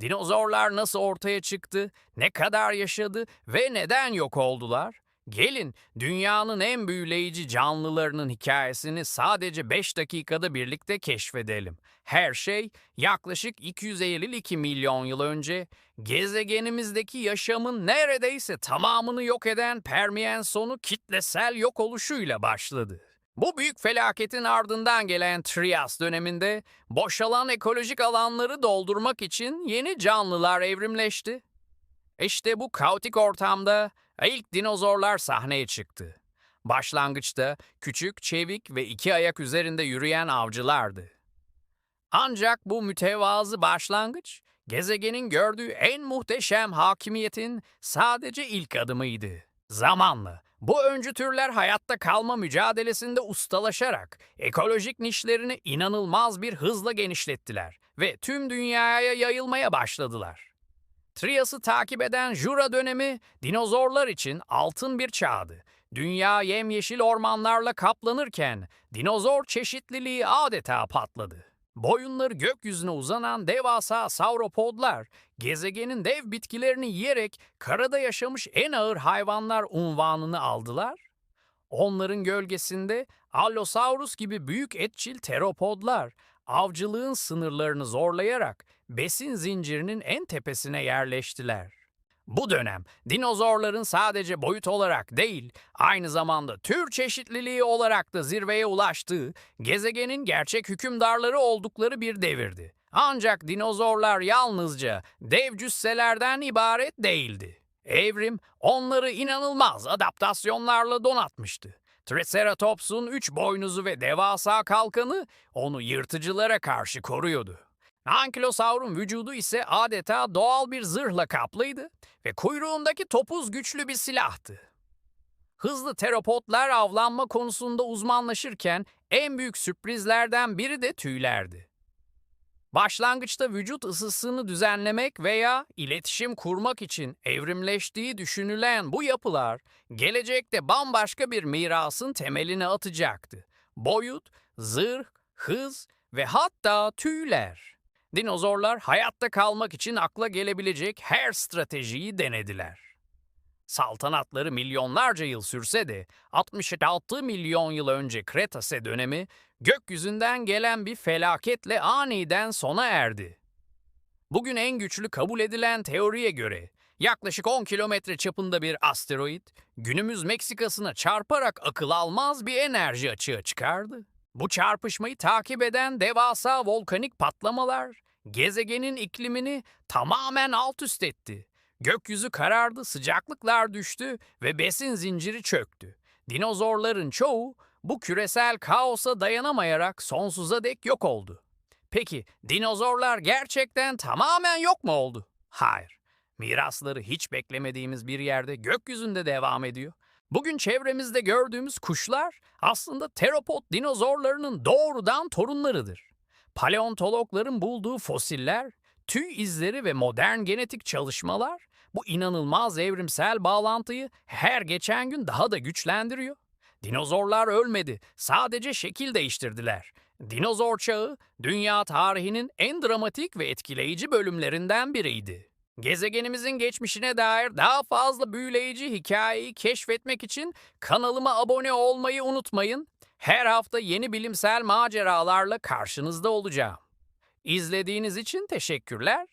Dinozorlar nasıl ortaya çıktı, ne kadar yaşadı ve neden yok oldular? Gelin dünyanın en büyüleyici canlılarının hikayesini sadece 5 dakikada birlikte keşfedelim. Her şey yaklaşık 252 milyon yıl önce gezegenimizdeki yaşamın neredeyse tamamını yok eden Permiyen sonu kitlesel yok oluşuyla başladı. Bu büyük felaketin ardından gelen Trias döneminde boşalan ekolojik alanları doldurmak için yeni canlılar evrimleşti. İşte bu kaotik ortamda ilk dinozorlar sahneye çıktı. Başlangıçta küçük, çevik ve iki ayak üzerinde yürüyen avcılardı. Ancak bu mütevazı başlangıç, gezegenin gördüğü en muhteşem hakimiyetin sadece ilk adımıydı. Zamanla bu öncü türler hayatta kalma mücadelesinde ustalaşarak ekolojik nişlerini inanılmaz bir hızla genişlettiler ve tüm dünyaya yayılmaya başladılar. Trias'ı takip eden Jura dönemi dinozorlar için altın bir çağdı. Dünya yemyeşil ormanlarla kaplanırken dinozor çeşitliliği adeta patladı. Boyunları gökyüzüne uzanan devasa sauropodlar, gezegenin dev bitkilerini yiyerek karada yaşamış en ağır hayvanlar unvanını aldılar. Onların gölgesinde Allosaurus gibi büyük etçil teropodlar, avcılığın sınırlarını zorlayarak besin zincirinin en tepesine yerleştiler. Bu dönem dinozorların sadece boyut olarak değil, aynı zamanda tür çeşitliliği olarak da zirveye ulaştığı, gezegenin gerçek hükümdarları oldukları bir devirdi. Ancak dinozorlar yalnızca dev cüsselerden ibaret değildi. Evrim onları inanılmaz adaptasyonlarla donatmıştı. Triceratops'un üç boynuzu ve devasa kalkanı onu yırtıcılara karşı koruyordu. Ankylosaur'un vücudu ise adeta doğal bir zırhla kaplıydı ve kuyruğundaki topuz güçlü bir silahtı. Hızlı teropodlar avlanma konusunda uzmanlaşırken en büyük sürprizlerden biri de tüylerdi. Başlangıçta vücut ısısını düzenlemek veya iletişim kurmak için evrimleştiği düşünülen bu yapılar gelecekte bambaşka bir mirasın temelini atacaktı. Boyut, zırh, hız ve hatta tüyler. Dinozorlar hayatta kalmak için akla gelebilecek her stratejiyi denediler. Saltanatları milyonlarca yıl sürse de 66 milyon yıl önce Kretase dönemi gökyüzünden gelen bir felaketle aniden sona erdi. Bugün en güçlü kabul edilen teoriye göre yaklaşık 10 kilometre çapında bir asteroid günümüz Meksika'sına çarparak akıl almaz bir enerji açığa çıkardı. Bu çarpışmayı takip eden devasa volkanik patlamalar gezegenin iklimini tamamen alt üst etti. Gökyüzü karardı, sıcaklıklar düştü ve besin zinciri çöktü. Dinozorların çoğu bu küresel kaosa dayanamayarak sonsuza dek yok oldu. Peki dinozorlar gerçekten tamamen yok mu oldu? Hayır. Mirasları hiç beklemediğimiz bir yerde gökyüzünde devam ediyor. Bugün çevremizde gördüğümüz kuşlar aslında teropod dinozorlarının doğrudan torunlarıdır. Paleontologların bulduğu fosiller, tüy izleri ve modern genetik çalışmalar bu inanılmaz evrimsel bağlantıyı her geçen gün daha da güçlendiriyor. Dinozorlar ölmedi, sadece şekil değiştirdiler. Dinozor çağı, dünya tarihinin en dramatik ve etkileyici bölümlerinden biriydi. Gezegenimizin geçmişine dair daha fazla büyüleyici hikayeyi keşfetmek için kanalıma abone olmayı unutmayın. Her hafta yeni bilimsel maceralarla karşınızda olacağım. İzlediğiniz için teşekkürler.